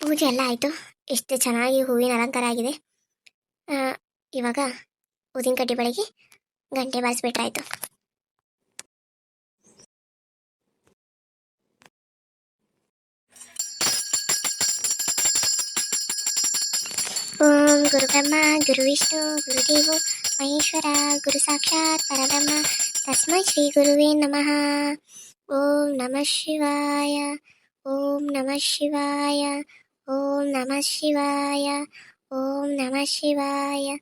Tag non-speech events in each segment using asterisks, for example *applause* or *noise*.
ಪೂಜೆ ಎಲ್ಲ ಆಯಿತು. ಎಷ್ಟು ಚೆನ್ನಾಗಿ ಹೂವಿನ ಅಲಂಕಾರ ಆಗಿದೆ. ಇವಾಗ ಊದಿನ ಕಡ್ಡಿ ಬೆಳಗ್ಗೆ ಗಂಟೆ ಬಾರಿಸ್ಬಿಟ್ರಾಯ್ತು ಓಂ ಗುರು ಬ್ರಹ್ಮ ಗುರು ವಿಷ್ಣು ಗುರುದೇವು ಮಹೇಶ್ವರ, ಗುರು ಸಾಕ್ಷಾತ್ ಪರಬ್ರಹ್ಮ, ತಸ್ಮೈ ಶ್ರೀ ಗುರುವೇ ನಮಃ. ಓಂ ನಮಃ ಶಿವಾಯ, ಓಂ ನಮಃ ಶಿವಾಯ ಓಂ ನಮಃ ಶಿವಾಯ, ಓಂ ನಮಃ ಶಿವಾಯ,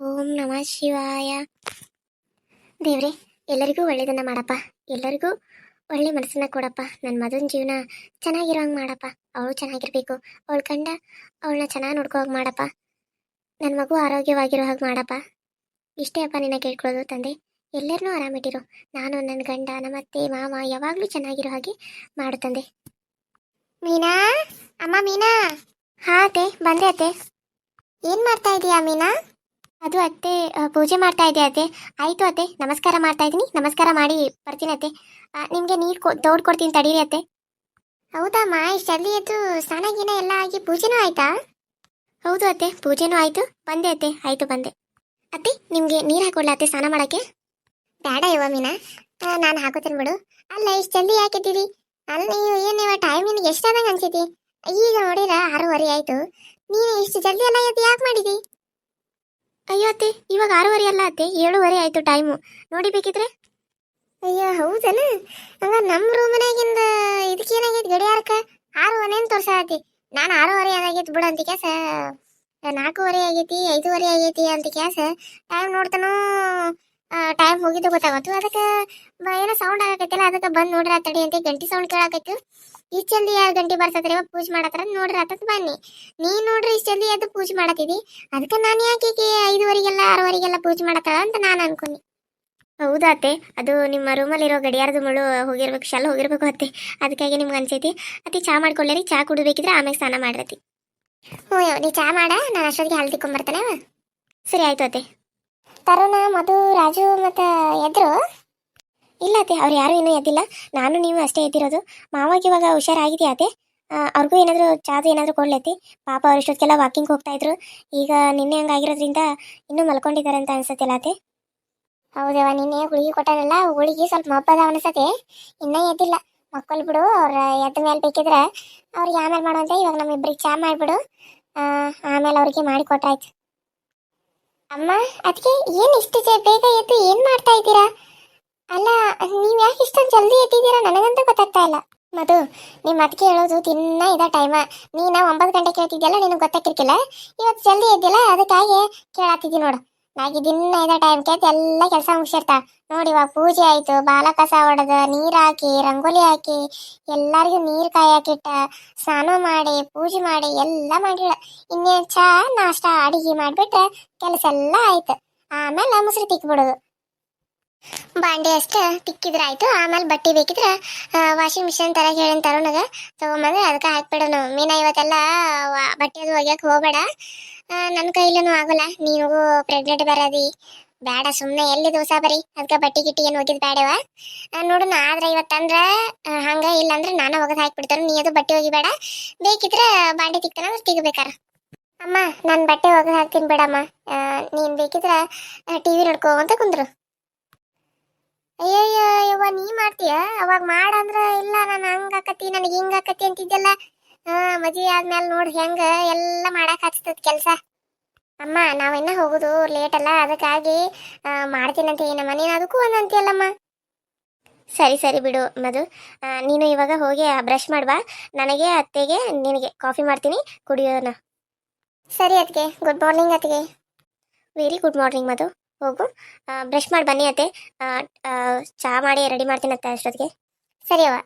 ಓಂ ನಮಃ ಶಿವಾಯ. ದೇವ್ರೆ, ಎಲ್ಲರಿಗೂ ಒಳ್ಳೇದನ್ನ ಮಾಡಪ್ಪ. ಎಲ್ಲರಿಗೂ ಒಳ್ಳೆ ಮನಸ್ಸನ್ನ ಕೊಡಪ್ಪ. ನನ್ನ ಮಗನ ಜೀವನ ಚೆನ್ನಾಗಿರೋ ಹಂಗೆ ಮಾಡಪ್ಪ. ಅವಳು ಚೆನ್ನಾಗಿರ್ಬೇಕು. ಅವಳು ಕಂಡ ಅವಳನ್ನ ಚೆನ್ನಾಗಿ ನೋಡ್ಕೋ ಹಾಗೆ ಮಾಡಪ್ಪ. ನನ್ನ ಮಗು ಆರೋಗ್ಯವಾಗಿರೋ ಹಾಗೆ ಮಾಡಪ್ಪ. ಇಷ್ಟೇ ಅಪ್ಪ ನಿನ್ನ ಕೇಳ್ಕೊಳ್ಳೋದು ತಂದೆ. ಎಲ್ಲರನ್ನೂ ಆರಾಮಿಟ್ಟಿರು ನಾನು ನನ್ನ ಗಂಡ ನಮ್ಮ ಅತ್ತೆ ಮಾವ ಯಾವಾಗಲೂ ಚೆನ್ನಾಗಿರೋ ಹಾಗೆ ಮಾಡು ತಂದೆ. ಮೀನಾ? ಅಮ್ಮ, ಮೀನಾ? ಹಾ, ಅತ್ತೆ. ಬಂದೆ, ಅತ್ತೆ. ಏನ್ ಮಾಡ್ತಾ ಇದೀಯಾ, ಮೀನಾ? ಅದು, ಅತ್ತೆ ಪೂಜೆ ಮಾಡ್ತಾ ಇದೆಯಾ, ಅತ್ತೆ. ಆಯ್ತು, ಅತ್ತೆ. ನಮಸ್ಕಾರ ಮಾಡ್ತಾ ಇದ್ದೀನಿ. ನಮಸ್ಕಾರ ಮಾಡಿ ಬರ್ತೀನಿ, ಅತ್ತೆ. ನಿಮ್ಗೆ ನೀರು ಕೊ, ತೋಡ್ ಕೊಡ್ತೀನಿ ತಡೀರಿ, ಅತ್ತೆ. ಹೌದಮ್ಮ ಇಷ್ಟು ಜಲ್ದಿ ಎದ್ದು ಸ್ನಾನ ಗೀನ ಎಲ್ಲ ಆಗಿ ಪೂಜೆನೂ ಆಯ್ತಾ? ಹೌದು, ಅತ್ತೆ. ಪೂಜೆನೂ ಆಯ್ತು. ಬಂದೆ, ಅತ್ತೆ. ಆಯ್ತು, ಬಂದೆ. ಅತ್ತೆ, ನಿಮ್ಗೆ ನೀರು ಹಾಕೊಡ್ಲಾ, ಅತ್ತೆ, ಸ್ನಾನ ಮಾಡಕ್ಕೆ? ಬೇಡ ಇವ ಮೀನಾ. ನಾನು ಹಾಕೋತೀನಿ ಬಿಡು. ಅಲ್ಲ, ಇಷ್ಟು ಜಲ್ದಿ ಯಾಕೆ ಅಲ್ಲ, ನೀವು ಏನು ಇವ ಟೈಮ್ ನಿನಗೆ ಎಷ್ಟಾದಂಗೆ ಅನ್ಸೈತಿ ಈಗ ನೋಡಿರ ಆರೂವರೆ ಆಯ್ತು. ನೀನು ಇಷ್ಟು ಜಲ್ದಿ ಎಲ್ಲ ಎದ್ದು ಯಾಕೆ ಮಾಡಿದಿ? ಅಯ್ಯೋ ಅತ್ತೆ ಇವಾಗ ಆರೂವರೆ ಅಲ್ಲ ಅತ್ತೆ ಏಳುವರೆ ಆಯ್ತು ಟೈಮು ನೋಡಿ ಬೇಕಿದ್ರೆ. ಅಯ್ಯೋ ಹೌದನ? ಹಂಗ ನಮ್ಮ ರೂಮನಾಗಿಂದ ಇದಕ್ಕೆ ಏನಾಗೈತಿ ಗಡಿಯಾರಕ್ಕ? ಆರೂವರೆ ಅಂತ ತೋರ್ಸಾತಿ ನಾನು ಆರೂವರೆ ಏನಾಗೈತಿ ಬಿಡು ಅಂತ ಕ್ಯಾಸ ನಾಲ್ಕೂವರೆ ಆಗೈತಿ ಐದೂವರೆ ಆಗೈತಿ ಅಂತ ಕ್ಯಾಸ ಟೈಮ್ ನೋಡ್ತಾನೋ? ಟೈಮ್ ಹೋಗಿದ್ದು ಗೊತ್ತಾಗತ್ತು ಅದಕ್ಕೆ ಏನೋ ಸೌಂಡ್ ಆಗಕೈತಿಲ್ಲ ಅದಕ್ಕೆ ಬಂದು ನೋಡ್ರಿ ಆತಡಿ ತಡಿ ಅಂತ ಗಂಟಿ ಸೌಂಡ್ ಕೇಳಾಕೈತಿ. ಇಷ್ಟು ಜಲ್ದಿ ಯಾರು ಗಂಟಿ ಬರ್ಸತ್ರಿ ಪೂಜೆ ಮಾಡತ್ತಾರ ನೋಡ್ರಿ ಆತತ್ ಬನ್ನಿ. ನೀ ನೋಡ್ರಿ ಇಷ್ಟು ಜಲ್ದಿ ಎದ್ದು ಪೂಜೆ ಮಾಡತ್ತಿದಿ. ಅದಕ್ಕೆ ನಾನು ಯಾಕೆ ಐದುವರೆಗೆಲ್ಲ ಆರುವರೆಗೆಲ್ಲ ಪೂಜೆ ಮಾಡತ್ತಾಳ ಅಂತ ನಾನು ಅನ್ಕೊಂಡಿ. ಹೌದಾತೆ ಅದು ನಿಮ್ಮ ರೂಮಲ್ಲಿರೋ ಗಡಿಯಾರದ ಮುಳು ಹೋಗಿರ್ಬೇಕು ಶಾಲೆ ಹೋಗಿರ್ಬೇಕು ಅತ್ತೆ. ಅದಕ್ಕಾಗಿ ನಿಮ್ಗೆ ಅನ್ಸೈತಿ. ಅತಿ ಚಾ ಮಾಡ್ಕೊಳ್ಳಿ ಚಾ ಕುಡಬೇಕಿದ್ರೆ ಆಮೇಲೆ ಸ್ನಾನ ಮಾಡ್ರತಿ ಹ್ಞೂ ನೀ ಚಾ ಮಾಡ ನಾನು ಅಷ್ಟೊತ್ತಿಗೆ ಹಾಲು ತಿಕ್ಕೊಂಬರ್ತೇನೆ ಸರಿ ಆಯ್ತು ಅತ್ತೆ. ತರುಣ, ಮಧು, ರಾಜು ಮತ್ತು ಎದ್ರು? ಇಲ್ಲ ಅತ್ತೆ, ಅವ್ರು ಯಾರು ಇನ್ನೂ ಎದ್ದಿಲ್ಲ. ನಾನು, ನೀವು ಅಷ್ಟೇ ಎದ್ದಿರೋದು. ಮಾವಾಗ ಇವಾಗ ಹುಷಾರಾಗಿದೆಯಾ ಅತ್ತೆ? ಅವ್ರಿಗೂ ಏನಾದರೂ ಚಾದು ಏನಾದರೂ ಕೊಡ್ಲೈತಿ ಪಾಪ ಅವ್ರು ಇಷ್ಟೊತ್ತಿಗೆಲ್ಲ ವಾಕಿಂಗ್ ಹೋಗ್ತಾ ಇದ್ರು. ಈಗ ನಿನ್ನೆ ಹಂಗಾಗಿರೋದ್ರಿಂದ ಇನ್ನೂ ಮಲ್ಕೊಂಡಿದ್ದಾರೆ ಅಂತ ಅನ್ಸತ್ತಿಲ್ಲ ಅತ್ತೆ? ಹೌದವ ನಿನ್ನೆ ಗುಳಿಗೆ ಕೊಟ್ಟಾರಲ್ಲ ಗುಳಿಗೆ ಸ್ವಲ್ಪ ಮಬ್ಬದ ಅನಿಸತ್ತೆ ಇನ್ನೂ ಎದ್ದಿಲ್ಲ. ಮಕ್ಕಳು ಬಿಡು, ಅವ್ರ ಎದ್ದ ಮೇಲೆ ಬೇಕಿದ್ರೆ ಅವ್ರಿಗೆ ಆಮೇಲೆ ಮಾಡುವಂತೆ. ಇವಾಗ ನಮ್ಮಿಬ್ಬರಿಗೆ ಚಾ ಮಾಡಿಬಿಡು. ಆಮೇಲೆ ಅವ್ರಿಗೆ ಮಾಡಿ ಕೊಟ್ರಾಯ್ತು. ಅಮ್ಮ ಅದಕ್ಕೆ ಏನು ಇಷ್ಟು ಬೇಗ ಎದ್ದು ಏನು ಮಾಡ್ತಾ ಇದ್ದೀರಾ? ಅಲ್ಲ ನೀವು ಯಾಕೆ ಇಷ್ಟೊಂದು ಜಲ್ದಿ ಎದ್ದಿದ್ದೀರಾ? ನನಗಂತೂ ಗೊತ್ತಾಗ್ತಾ ಇಲ್ಲ. ಮಧು ನಿಮ್ಮ ಅದಕ್ಕೆ ಹೇಳೋದು ದಿನ ಇದ ಟೈಮ ನೀನು ಒಂಬತ್ತು ಗಂಟೆ ಕೇಳ್ತಿದ್ಯಲ್ಲ ನಿನಗೆ ಗೊತ್ತಾಗಿರ್ಕಿಲ್ಲ ಇವತ್ತು ಜಲ್ದಿ ಎದ್ದಿಲ್ಲ ಅದಕ್ಕಾಗಿ ಕೇಳಾತಿದ್ದಿ ನೋಡು. ನಾಗಿ ದಿನ ಇದ ಟೈಮ್ ಕೇಳ್ತಿ ಎಲ್ಲ ಕೆಲಸ ಮುಗಿಸಿರ್ತಾ. ನೋಡಿ ಇವಾಗ ಪೂಜೆ ಆಯ್ತು ಬಾಲ ಕಸ ಹೊಡೆದ ಹಾಕಿ, ರಂಗೋಲಿ ಹಾಕಿ, ಎಲ್ಲರಿಗೂ ನೀರು ಕಾಯಾಕಿಟ್ಟ ಸ್ನಾನ ಮಾಡಿ, ಪೂಜೆ ಮಾಡಿ, ಎಲ್ಲ ಮಾಡಿಳ ಇನ್ನೇನು ಚಾ, ನಾಷ್ಟ, ಅಡಿಗೆ ಮಾಡಿಬಿಟ್ರೆ ಕೆಲಸ ಎಲ್ಲ ಆಯ್ತು. ಆಮೇಲೆ ಮುಸ್ರಿ ತಿಕ್ಬಿಡೋದು. ಬಾಂಡೆ ಅಷ್ಟೇ ತಿಕ್ಕಿದ್ರೆ ಆಯ್ತು. ಆಮೇಲೆ ಬಟ್ಟೆ ಬೇಕಿದ್ರೆ ವಾಷಿಂಗ್ ಮಿಷಿನ್ ತರ ಹೇಳಿನ ತರೋಣ ತಗೊಂಬಂದ್ರೆ ಅದಕ್ಕೆ ಹಾಕ್ಬಿಡೋನು ಮೀನ ಇವತ್ತೆಲ್ಲ ಬಟ್ಟೆ ಅದು ಒಗ್ಯಕ್ಕೆ ಹೋಗ್ಬೇಡ. ನನ್ನ ಕೈಲೂ ಆಗೋಲ್ಲ. ನೀನು ಪ್ರೆಗ್ನೆಂಟ್ ಬರದಿ. ಬೇಡ ಸುಮ್ಮನೆ ಎಲ್ಲಿ ದಿವಸ ಬರೀ. ಅದಕ್ಕೆ ಬಟ್ಟೆ ಗಿಟ್ಟಿ ಏನು ಒಗಿದ್ ಬೇಡವ ನೋಡೋಣ ಆದ್ರೆ ಇವತ್ತಂದ್ರೆ ಹಂಗೆ ಹಂಗ ಇಲ್ಲ ಅಂದ್ರೆ ನಾನು ಒಗದ್ ಹಾಕ್ಬಿಡ್ತಾರ ನೀ ಅದು ಬಟ್ಟೆ ಒಗಿಬೇಡ. ಬೇಕಿದ್ರೆ ಬಾಂಡೆ ತಿಕ್ತಾನಂದ್ರೆ ತೆಗಿಬೇಕಾರ ಅಮ್ಮ, ನಾನು ಬಟ್ಟೆ ಒಗದ್ ಹಾಕ್ತೀನಿ ಬೇಡಮ್ಮ. ನೀನು ಬೇಕಿದ್ರ ಟಿವಿ ನೋಡ್ಕೋ ಅಂತ ಕುಂದ್ರು. ಅಯ್ಯಯ್ಯೋ ಯವ್ವ ನೀ ಮಾಡ್ತೀಯ? ಅವಾಗ ಮಾಡಂದ್ರ ಇಲ್ಲ ನಾನು ಹಂಗ ಆಕತಿ ನನಗೆ ಹಿಂಗ ಆಕತಿ ಅಂತಿದ್ದೆಲ್ಲ. ಮದುವೆ ಆದ್ಮೇಲೆ ನೋಡಿ ಹೆಂಗ ಎಲ್ಲ ಮಾಡಕ್ ಹಚ್ತದ ಕೆಲಸ. ಅಮ್ಮ ನಾವೆನ್ನ ಹೋಗುದು ಲೇಟ್ ಅಲ್ಲ ಅದಕ್ಕಾಗಿ ಮಾಡ್ತೀನಂತ ಏನಮ್ಮ? ನೀನು ಅದಕ್ಕೂ ಒಂದಂತೀಯಲ್ಲಮ್ಮ ಸರಿ ಸರಿ ಬಿಡು ಮಧು. ನೀನು ಇವಾಗ ಹೋಗಿ ಬ್ರಷ್ ಮಾಡ್ಬಾ ನನಗೆ ಅತ್ತೆಗೆ ನಿನಗೆ ಕಾಫಿ ಮಾಡ್ತೀನಿ ಕುಡಿಯೋಣ ಸರಿ ಅದಕ್ಕೆ ಗುಡ್ ಮಾರ್ನಿಂಗ್ ಅತ್ತಿಗೆ. Very good morning Madhu. ಹೋಗು. ಬ್ರಷ್ ಮಾಡಿ ಬನ್ನಿ ಅತ್ತೆ. ಆ, ಮಾಡಿ ರೆಡಿ ಮಾಡ್ತೀನಿ ಅತ್ತೆ ಅಷ್ಟೊತ್ತಿಗೆ. ಸರಿ ಅವ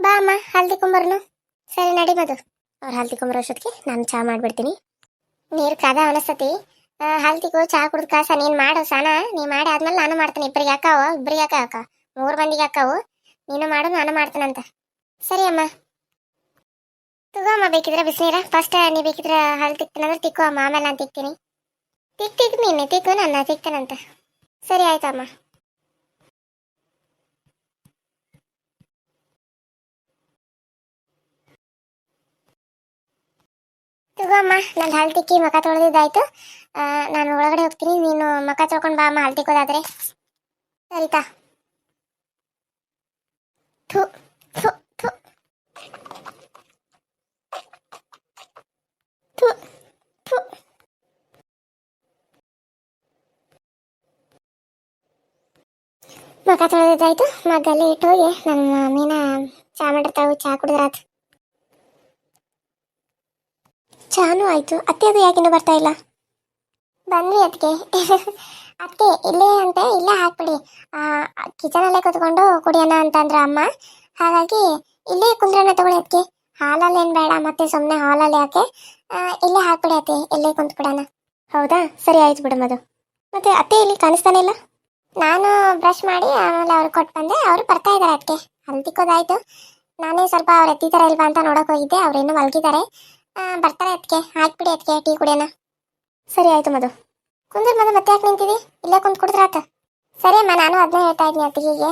ಬಾ ಅಮ್ಮ ಹಲ್ದಿ ಕುಂಬರ್ನು. ಸರಿ ನಡಿ ಮದು ಅವ್ರು ಹಲ್ದಿ ಕುಂಬರ್ ಅಷ್ಟೊತ್ತಿಗೆ ನಾನು ಚಹಾ ಮಾಡಿಬಿಡ್ತೀನಿ. ನೀರು ಕಾದ ಅನಿಸ್ತತಿ ಹಲ್ದಿಗೂ ಚಹಾ ಕುಡ್ದು ಕಾಸ ನೀನು ಮಾಡು ಸಾನ. ನೀ ಮಾಡಿ ಆದ್ಮೇಲೆ ನಾನು ಮಾಡ್ತೀನಿ. ಇಬ್ಬರಿಗೆ ಹಾಕಾವ ಇಬ್ಬರಿಗೆ ಹಾಕ ಹಾಕ ಮೂರು ಮಂದಿಗೆ ಅಕ್ಕಾವು ನೀನು ಮಾಡು ನಾನು ಮಾಡ್ತೀನಂತ. ಸರಿ ಅಮ್ಮ. ತಗೋ ಅಮ್ಮ ಬೇಕಿದ್ರೆ ಬಿಸಿನೀರ. ಫಸ್ಟ್ ನೀ ಬೇಕಿದ್ರೆ ಹಾಲು ತಿಕ್ತೀನಂದ್ರೆ ತಿಕ್ಕೋ ಅಮ್ಮ ಆಮೇಲೆ ನಾನು ತಿಕ್ತೀನಿ. ತಿಕ್ ತಿಕ್ ನೀನೆ, ತಿಕ್ಕು ನನ್ನ ತಿಕ್ತಾನಂತ ಸರಿ, ಆಯ್ತಮ್ಮ. ತಗೋ ಅಮ್ಮ ನಾನು ಹಾಲು ತಿಕ್ಕಿ ಮಕ ತೊಳೆದಿದ್ದಾಯ್ತು. ನಾನು ಒಳಗಡೆ ಹೋಗ್ತೀನಿ. ನೀನು ಮಕ ತೊಳ್ಕೊಂಡು ಬಾ ಅಮ್ಮ ಹಾಲು ತಿಕ್ಕೋದಾದ್ರೆ. ಸರಿತಾ. ಮಕ ತೊಳೆದಿದ್ದಾಯ್ತು. ಮಗ್ಗಲ್ಲಿ ಇಟ್ಟು ಹೋಗಿ ನಮ್ಮ ಮಮ್ಮಿನ ಚಾ ಮಾಡಿರ್ತಾವು ಚಾ ಕುಡಿದ್ರಾತು ಚಾನು ಆಯ್ತು. ಅತ್ತೆ ಅದು ಯಾಕಿನ್ನೂ ಬರ್ತಾ ಇಲ್ಲ? ಬಂದ್ರಿ ಅದಕ್ಕೆ *laughs* ಅತ್ತೆ, ಇಲ್ಲೇ ಅಂತ, ಇಲ್ಲೇ ಹಾಕ್ಬಿಡಿ. ಕಿಚನಲ್ಲೇ ಕುತ್ಕೊಂಡು ಕುಡಿಯೋಣ ಅಂತಂದ್ರ ಅಮ್ಮ. ಹಾಗಾಗಿ ಇಲ್ಲೇ ಕುಂದ್ರಣ ತಗೊಳ್ಳಿ ಅದಕ್ಕೆ ಹಾಲಲ್ಲಿ ಏನು ಬೇಡ, ಮತ್ತೆ ಸುಮ್ಮನೆ ಹಾಲಲ್ಲಿ ಯಾಕೆ ಇಲ್ಲೇ ಹಾಕ್ಬಿಡಿ ಅತ್ತೆ. ಇಲ್ಲೇ ಕುಂತ್ಕೊಡೋಣ ಹೌದಾ? ಸರಿ, ಆಯ್ತು ಬಿಡಮ್ಮ ಅದು ಮತ್ತೆ ಅತ್ತೆ ಇಲ್ಲಿ ಕಾಣಿಸ್ತಾನೆ ಇಲ್ಲ? ನಾನು ಬ್ರಷ್ ಮಾಡಿ ಆಮೇಲೆ ಅವ್ರಿಗೆ ಕೊಟ್ಟು ಬಂದೆ ಅವರು ಬರ್ತಾ ಇದ್ದಾರೆ ಅದಕ್ಕೆ ಅಲ್ಲಿ ತಿಕ್ಕೋದಾಯ್ತು. ನಾನೇ ಸ್ವಲ್ಪ ಅವ್ರು ಎತ್ತಿದಾರೆ ಇಲ್ವಾ ಅಂತ ನೋಡೋಕೆ ಹೋಗಿದ್ದೆ. ಅವ್ರೇನು ಮಲಗಿದ್ದಾರೆ ಬರ್ತಾರೆ ಅದಕ್ಕೆ ಹಾಕ್ಬಿಡಿ ಅದಕ್ಕೆ ಟೀ ಕುಡಿಯೋಣ. ಸರಿ ಆಯ್ತು ಮದು ಕುಂದ್ರ ಮದು ಮತ್ತೆ ಯಾಕೆ ನಿಂತೀವಿ ಇಲ್ಲೇ ಕುಂತ್ ಕುಡಿದ್ರಾತ ಸರಿ ಅಮ್ಮ ನಾನು ಅದನ್ನೇ ಹೇಳ್ತಾ ಇದ್ದೀನಿ ಅತ್ತಿಗೆಗೆ.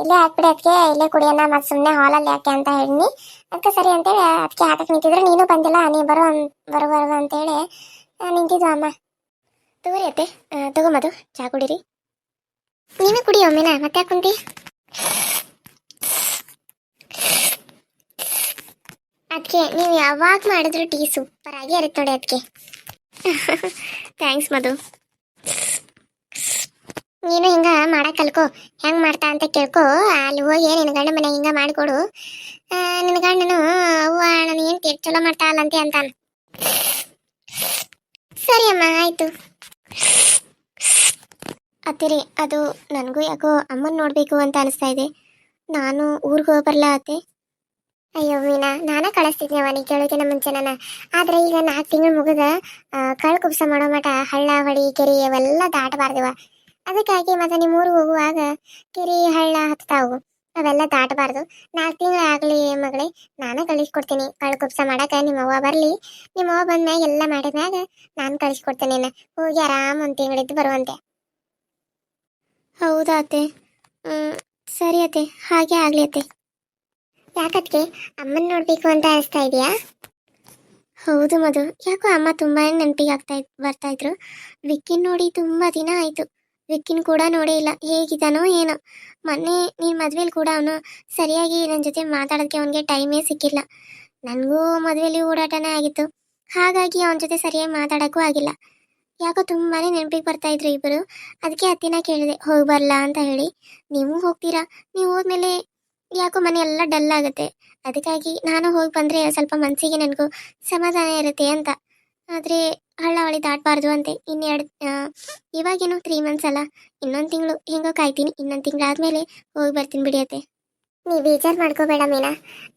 ಇಲ್ಲೇ ಹಾಕ್ಬಿಡಿ ಅದಕ್ಕೆ ಇಲ್ಲೇ ಕುಡಿಯೋಣ ಮತ್ತೆ ಸುಮ್ಮನೆ ಹಾಲಲ್ಲಿ ಯಾಕೆ ಅಂತ ಹೇಳಿನಿ. ಅದಕ್ಕೆ ಸರಿ ಅಂತೇಳಿ ಅದಕ್ಕೆ ಹಾಕಕ್ಕೆ ನಿಂತಿದ್ರೆ. ನೀನು ಬಂದಿಲ್ಲ ನೀ ಬರೋ ಬರೋ ಅಂತೇಳಿ ಆ, ನಿಂತಿದ್ವು ಅಮ್ಮ? ತಗೋರಿ ಅತ್ತೆ. ಮದು ಚಾ ಕುಡೀರಿ. ನೀನು ಕುಡಿಯೋ ಒಮ್ಮೆನ ಮತ್ತೆ ಕುಂತಿ ಅದಕ್ಕೆ ನೀವು ಯಾವಾಗ ಮಾಡಿದ್ರು ಟೀ ಸೂಪರ್ ಆಗಿ ಇರುತ್ತೆ ನೋಡಿ ಅದಕ್ಕೆ ಥ್ಯಾಂಕ್ಸ್ ಮಧು. ನೀನು ಹಿಂಗ ಮಾಡಕ್ ಕಲ್ಕೋ ಹೆಂಗ್ ಮಾಡ್ತಾ ಅಂತ ಕೇಳ್ಕೊ ಅಲ್ಲಿ ಹೋಗಿ ನಿನ್ನ ಗಂಡ ಮನೆ ಹಿಂಗ ಮಾಡಿಕೊಡು. ನಿನ್ನ ಗಂಡನು ಅವ್ವ ನಾನು ಏನ್ ತೀರ್ ಚಲೋ ಮಾಡ್ತಾ ಅಲ್ಲಂತೆ ಅಂತಾನ. ಸರಿ ಅಮ್ಮ ಆಯ್ತು. ಅತ್ತಿರಿ, ಅದು ನನಗೂ ಯಾಕೋ ಅಮ್ಮನ ನೋಡಬೇಕು ಅಂತ ಅನಿಸ್ತಾ ಇದೆ. ನಾನು ಊರಿಗೆ ಹೋಗಿ ಬರಲ್ಲ ಅತ್ತೆ? ಅಯ್ಯೋ ಮೀನಾ ನಾನೇ ಕಳಿಸ್ತಿದ್ದೆ ಅವನಿಗೆ ಕೇಳೋಕಿನ ಮುಂಚೆ ನಾನು ಆದ್ರೆ ಈಗ ನಾಲ್ಕು ತಿಂಗಳು ಮುಗಿದ ಕಳ್ ಕುಬ್ಸ ಮಾಡೋ ಮಠ, ಹಳ್ಳ ಹೊಳಿ ಕೆರೆ ಅವೆಲ್ಲ ದಾಟಬಾರ್ದಿವ ಅದಕ್ಕಾಗಿ ಮತ್ತೆ ನಿಮ್ಮ ಊರಿಗೆ ಹೋಗುವಾಗ ಕೆರೆ, ಹಳ್ಳ ಹತ್ತಾವು. ಅವೆಲ್ಲ ದಾಟಬಾರ್ದು. ನಾಲ್ಕು ತಿಂಗಳು ಆಗಲಿ ಮಗಳೇ, ನಾನೇ ಕಳಿಸ್ಕೊಡ್ತೀನಿ. ಕಳ್ ಕುಬ್ಸ ಮಾಡಕ ನಿಮ್ಮ ಅವ್ವ ಬರಲಿ. ನಿಮ್ಮ ಅವ್ವ ಬಂದ್ಮ್ಯಾಗ ಎಲ್ಲ ಮಾಡಿದ್ಮ್ಯಾಗ ನಾನು ಕಳಿಸ್ಕೊಡ್ತೀನಿ ಹೋಗಿ ಆರಾಮ್ ಒಂದು ತಿಂಗಳಿದ್ದು ಬರುವಂತೆ. ಹೌದಾ ಅತ್ತೆ. ಸರಿ ಅತ್ತೆ. ಹಾಗೆ ಆಗ್ಲಿ ಅತ್ತೆ. ಯಾಕತ್ಗೆ ಅಮ್ಮನ್ ನೋಡ್ಬೇಕು ಅಂತ ಅನಿಸ್ತಾ ಇದೆಯಾ? ಹೌದು ಮಧು. ಯಾಕೋ ಅಮ್ಮ ತುಂಬಾ ನೆನಪಿಗೆ ಆಗ್ತಾ ಇದ್, ಬರ್ತಾ ಇದ್ರು. ವಿಕ್ಕಿನ್ ನೋಡಿ ತುಂಬಾ ದಿನ ಆಯ್ತು. ವಿಕ್ಕಿನ್ ಕೂಡ ನೋಡೇ ಇಲ್ಲ. ಹೇಗಿದ್ದಾನೋ ಏನೋ. ಮೊನ್ನೆ ನೀನ್ ಮದ್ವೆಲಿ ಕೂಡ ಅವನು ಸರಿಯಾಗಿ ನನ್ನ ಜೊತೆ ಮಾತಾಡೋದಕ್ಕೆ ಅವನಿಗೆ ಟೈಮೇ ಸಿಕ್ಕಿಲ್ಲ. ನನಗೂ ಮದ್ವೆಲಿ ಓಡಾಟನೇ ಆಗಿತ್ತು. ಹಾಗಾಗಿ ಅವನ ಜೊತೆ ಸರಿಯಾಗಿ ಮಾತಾಡೋಕ್ಕೂ ಆಗಿಲ್ಲ. ಯಾಕೋ ತುಂಬಾನೇ ನೆನಪಿಗೆ ಬರ್ತಾ ಇದ್ರು ಇಬ್ಬರು ಅದಕ್ಕೆ ಅತ್ತಿನ ಕೇಳಿದೆ, ಹೋಗಿ ಬರಲ್ಲ ಅಂತ ಹೇಳಿ. ನೀವು ಹೋಗ್ತೀರಾ? ನೀವು ಹೋದ್ಮೇಲೆ ಯಾಕೋ ಮನೆ ಎಲ್ಲ ಡಲ್ ಆಗುತ್ತೆ. ಅದಕ್ಕಾಗಿ ನಾನು ಹೋಗಿ ಬಂದರೆ ಸ್ವಲ್ಪ ಮನಸ್ಸಿಗೆ ನನಗೂ ಸಮಾಧಾನ ಇರುತ್ತೆ ಅಂತ. ಆದರೆ ಹಳ್ಳ ಹೊಳಿ ದಾಟಬಾರ್ದು ಅಂತೆ. ಇನ್ನೆರಡು ಇವಾಗೇನು ತ್ರೀ ಮಂತ್ಸ್ ಅಲ್ಲ. ಇನ್ನೊಂದು ತಿಂಗಳು ಹೆಂಗೋ ಕಾಯ್ತೀನಿ. ಇನ್ನೊಂದು ತಿಂಗಳಾದ್ಮೇಲೆ ಹೋಗಿ ಬರ್ತೀನಿ ಬಿಡಿಯತ್ತೆ ನೀ ಬೇಜಾರು ಮಾಡ್ಕೋಬೇಡ ಮೀನಾ.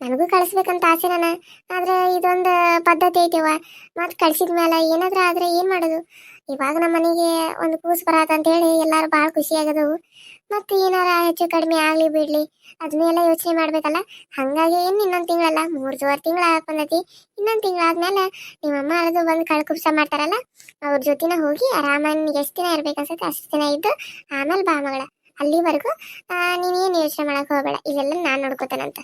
ನನಗೂ ಕಳಿಸ್ಬೇಕಂತ ಆಸೆ ನಾನು. ಆದರೆ ಇದೊಂದು ಪದ್ಧತಿ ಐತೆವ ಮತ್ತು ಕಳ್ಸಿದ ಮೇಲೆ ಏನಾದರೂ ಆದರೆ ಏನು ಮಾಡೋದು? ಇವಾಗ ನಮ್ಮ ಮನೆಗೆ ಒಂದು ಕೂಸು ಬರತ್ತ ಅಂತ ಹೇಳಿ ಎಲ್ಲರೂ ಭಾಳ ಖುಷಿ ಆಗದವು. ಮತ್ತು ಏನಾರ ಹೆಚ್ಚು ಕಡಿಮೆ ಆಗಲಿ ಬಿಡಲಿ. ಅದನ್ನೆಲ್ಲ ಯೋಚನೆ ಮಾಡಬೇಕಲ್ಲ. ಹಾಗಾಗಿ ಏನು ಇನ್ನೊಂದು ತಿಂಗಳಲ್ಲ? ಮೂರುವರೆ ತಿಂಗಳ ಬಂದೈತಿ ಇನ್ನೊಂದು ತಿಂಗಳಾದ್ಮೇಲೆ ನಿಮ್ಮಮ್ಮ ಅದು ಬಂದು ಕಳ್ಕುಪ್ಸ ಮಾಡ್ತಾರಲ್ಲ, ಅವ್ರ ಜೊತೆನ ಹೋಗಿ ಆರಾಮಾಗಿ ಎಷ್ಟು ದಿನ ಇರ್ಬೇಕು ಅನ್ಸುತ್ತೆ ಅಷ್ಟು ದಿನ ಇದ್ದು ಆಮೇಲೆ ಬಾ ಮಗಳ. ಅಲ್ಲಿವರೆಗೂ ನೀನೇನು ಯೋಚನೆ ಮಾಡೋಕೆ ಹೋಗಬೇಡ. ಇವೆಲ್ಲ ನಾನು ನೋಡ್ಕೋತೇನಂತ.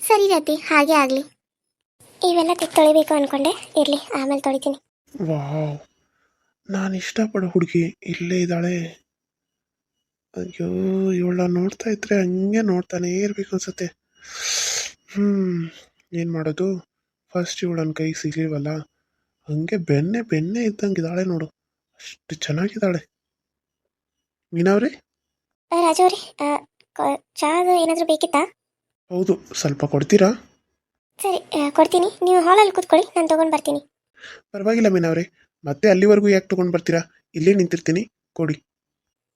ಸರಿ ರತಿ ಹಾಗೆ ಆಗಲಿ. ಇವೆಲ್ಲ ತೆಗ್ ತೊಳಿಬೇಕು ಅನ್ಕೊಂಡೆ. ಇರಲಿ, ಆಮೇಲೆ ತೊಳಿತೀನಿ. ವಾವ್. ನಾನು ಇಷ್ಟಪಡೋ ಹುಡುಗಿ ಇಲ್ಲೇ ಇದ್ದಾಳೆ. ಅಯ್ಯೋ ಇವಳ ನೋಡ್ತಾ ಇದ್ರೆ ಹಂಗೆ ನೋಡ್ತಾನೆ ಇರ್ಬೇಕು ಅನ್ಸುತ್ತೆ. ಹ್ಞೂ ಏನು ಮಾಡೋದು? ಫಸ್ಟ್ ಇವಳನ್ನ ಕೈ ಸಿಗ್ಲಿವಲ್ಲ? ಹಂಗೆ ಬೆನ್ನೆ ಬೆನ್ನೆ ಇದ್ದಂಗೆ ಇದ್ದಾಳೆ ನೋಡು. ಅಷ್ಟು ಚೆನ್ನಾಗಿದ್ದಾಳೆ. ಮೀನಾವ್ರಿ? ರಾಜು ಅವ್ರಿ ಚಹಾ ಏನಾದರೂ ಬೇಕಿತ್ತಾ? ಹೌದು ಸ್ವಲ್ಪ ಕೊಡ್ತೀರಾ? ಸರಿ ಕೊಡ್ತೀನಿ. ನೀವು ಹಾಲಲ್ಲಿ ಕೂತ್ಕೊಳ್ಳಿ ನಾನು ತೊಗೊಂಡು ಬರ್ತೀನಿ. ಪರವಾಗಿಲ್ಲ ಮೀನವ್ರೆ ಮತ್ತೆ ಅಲ್ಲಿವರೆಗೂ ಯಾಕೆ ತೊಗೊಂಡು ಬರ್ತೀರಾ? ಇಲ್ಲೇ ನಿಂತಿರ್ತೀನಿ. ಕೊಡಿ.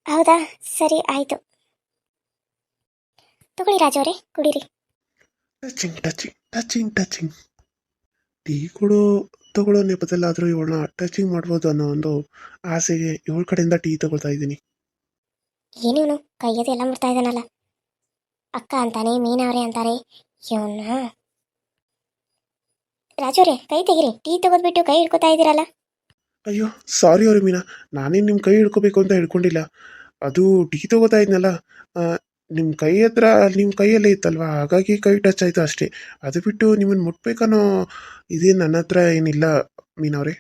ಹೌದಾ? ಸರಿ ಆಯಿತು. ತಗೊಳ್ಳಿ ರಾಜು ಅವರೇ ಕುಡೀರಿ. Touching touching touching touching. Tea ಕೊಡೋ ತಗೊಳ್ಳೋ ನೆಪದಲ್ಲಾದರೂ ಇವಳನ್ನ ಟಚಿಂಗ್ ಮಾಡ್ಬೋದು ಅನ್ನೋ ಒಂದು ಆಸೆಗೆ ಇವಳ ಕಡೆಯಿಂದ ಟೀ ತಗೊಳ್ತಾ ಇದ್ದೀನಿ. ಏನಿವನು? ಕೈಯದು ಎಲ್ಲ ಮುಡ್ತಾ ಇದ್ದಾನಲ್ಲ. ಅಕ್ಕ ಅಂತಾನೆ ಮೀನವ್ರೆ ಅಂತಾರೆ. ಇವನ್ನ ರಾಜವ್ರೆ ಕೈ ತೆಗಿರಿ. ಟೀ ತಗೋದ್ಬಿಟ್ಟು ಕೈ ಹಿಡ್ಕೊತಾ ಇದ್ದೀರಲ್ಲ. ಅಯ್ಯೋ ಸಾರಿ ಅವ್ರಿ ಮೀನಾ. ನಾನೇನು ನಿಮ್ಮ ಕೈ ಹಿಡ್ಕೋಬೇಕು ಅಂತ ಹಿಡ್ಕೊಂಡಿಲ್ಲ. ಅದು ಟೀ ತಗೋತಾ ಇದ್ನಲ್ಲ. ನಿಮ್ಮ ಕೈ ಹತ್ರ ನಿಮ್ಮ ಕೈಯಲ್ಲೇ ಇತ್ತಲ್ವಾ? ಹಾಗಾಗಿ ಕೈ ಟಚ್ ಆಯಿತು ಅಷ್ಟೇ. ಅದು ಬಿಟ್ಟು ನಿಮ್ಮನ್ನು ಮುಟ್ಬೇಕನ್ನೋ ಇದೇ ನನ್ನ ಹತ್ರ ಏನಿಲ್ಲ ಮೀನವ್ರೆ.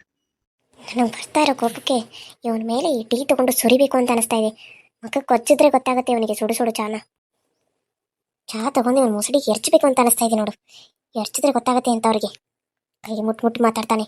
ನನಗೆ ಬರ್ತಾ ಇರೋ ಕೋಪಕ್ಕೆ ಇವನ ಮೇಲೆ ಈ ಟೀ ತಗೊಂಡು ಸುರಿಬೇಕು ಅಂತ ಅನಿಸ್ತಾ ಇದೆ. ಮಕ್ಕಕ್ಕೆ ಕೊಚ್ಚಿದ್ರೆ ಗೊತ್ತಾಗುತ್ತೆ ಇವನಿಗೆ. ಸುಡು ಸುಡು ಚಾನ. ಚಾ ತಗೊಂಡು ಇವನು ಮುಸುಡಿಗೆ ಎರ್ಚಬೇಕು ಅಂತ ಅನಿಸ್ತಾ ಇದೆ ನೋಡು. ಎರ್ಚಿದ್ರೆ ಗೊತ್ತಾಗುತ್ತೆ ಅಂತ ಅವ್ರಿಗೆ ಕೈ ಮುಟ್ ಮುಟ್ಟು ಮಾತಾಡ್ತಾನೆ.